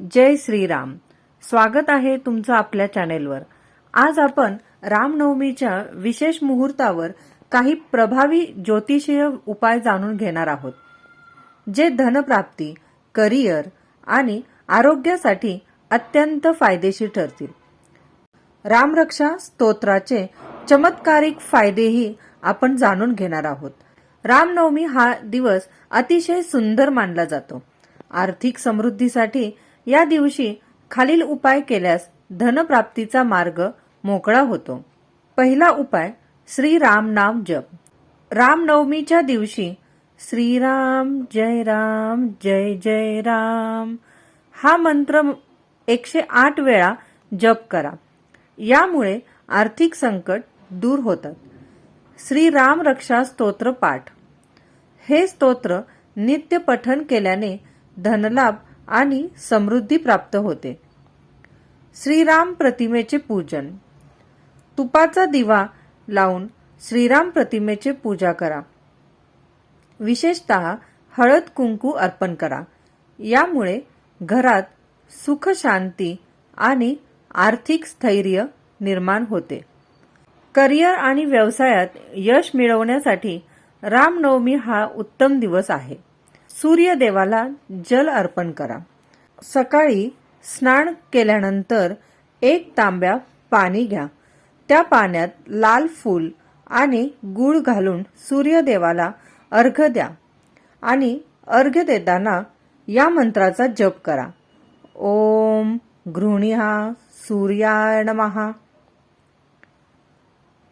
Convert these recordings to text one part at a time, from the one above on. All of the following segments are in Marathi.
जय श्रीराम. स्वागत आहे तुमचं आपल्या चॅनेलवर. आज आपण रामनवमीच्या विशेष मुहूर्तावर काही प्रभावी ज्योतिषीय उपाय जाणून घेणार आहोत. जे धनप्राप्ती करिअर आणि आरोग्यासाठी अत्यंत फायदेशीर ठरतील. रामरक्षा स्तोत्राचे चमत्कारिक फायदेही आपण जाणून घेणार आहोत. रामनवमी हा दिवस अतिशय सुंदर मानला जातो. आर्थिक समृद्धीसाठी या दिवशी खालील उपाय केल्यास धनप्राप्तीचा मार्ग मोकळा होतो. पहिला उपाय श्रीराम नाम जप. रामनवमीच्या दिवशी श्रीराम जय राम जय जय राम. हा मंत्र एकशे आठ वेळा जप करा. यामुळे आर्थिक संकट दूर होतात श्री राम रक्षा स्तोत्र पाठ. हे स्तोत्र नित्य पठन केल्याने धनलाभ आणि समृद्धी प्राप्त होते. श्रीराम प्रतिमेचे पूजन. तुपाचा दिवा लावून श्रीराम प्रतिमेचे पूजा करा. विशेषतः हळद कुंकू अर्पण करा. यामुळे घरात सुख शांती आणि आर्थिक स्थैर्य निर्माण होते. करिअर आणि व्यवसायात यश मिळवण्यासाठी रामनवमी हा उत्तम दिवस आहे. सूर्यदेवाला जल अर्पण करा. सकाळी स्नान केल्यानंतर एक तांब्या पाणी घ्या. त्या पाण्यात लाल फूल आणि गूळ घालून सूर्यदेवाला अर्घ द्या आणि अर्घ्य देताना या मंत्राचा जप करा. ओम गृहिहा सूर्याय नमहा.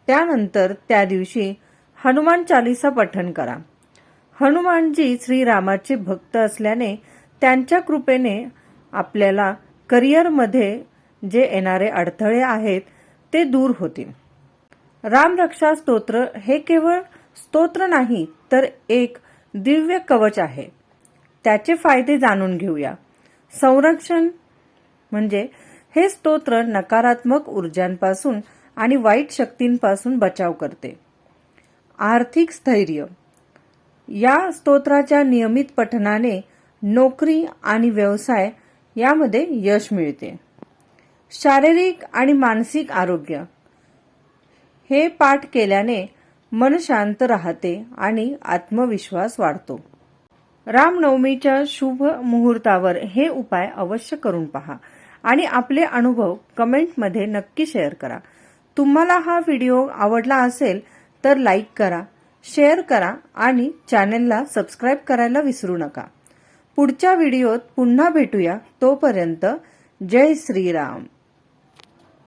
त्यानंतर त्या दिवशी हनुमान चालिसा पठण करा. हनुमानजी श्रीरामाचे भक्त असल्याने त्यांच्या कृपेने आपल्याला करिअरमध्ये जे येणारे अडथळे आहेत ते दूर होतील. रामरक्षा स्तोत्र हे केवळ स्तोत्र नाही तर एक दिव्य कवच आहे. त्याचे फायदे जाणून घेऊया. संरक्षण म्हणजे हे स्तोत्र नकारात्मक ऊर्जांपासून आणि वाईट शक्तींपासून बचाव करते. आर्थिक स्थैर्य या स्तोत्राच्या नियमित पठनाने नोकरी आणि व्यवसाय यामध्ये यश मिळते. शारीरिक आणि मानसिक आरोग्य हे पाठ केल्याने मन शांत राहते आणि आत्मविश्वास वाढतो. रामनवमीच्या शुभ मुहूर्तावर हे उपाय अवश्य करून पहा आणि आपले अनुभव कमेंटमध्ये नक्की शेअर करा. तुम्हाला हा व्हिडिओ आवडला असेल तर लाईक करा. शेअर करा आणि चॅनेलला सबस्क्राईब करायला विसरू नका. पुढच्या व्हिडिओत पुन्हा भेटूया तोपर्यंत जय श्रीराम.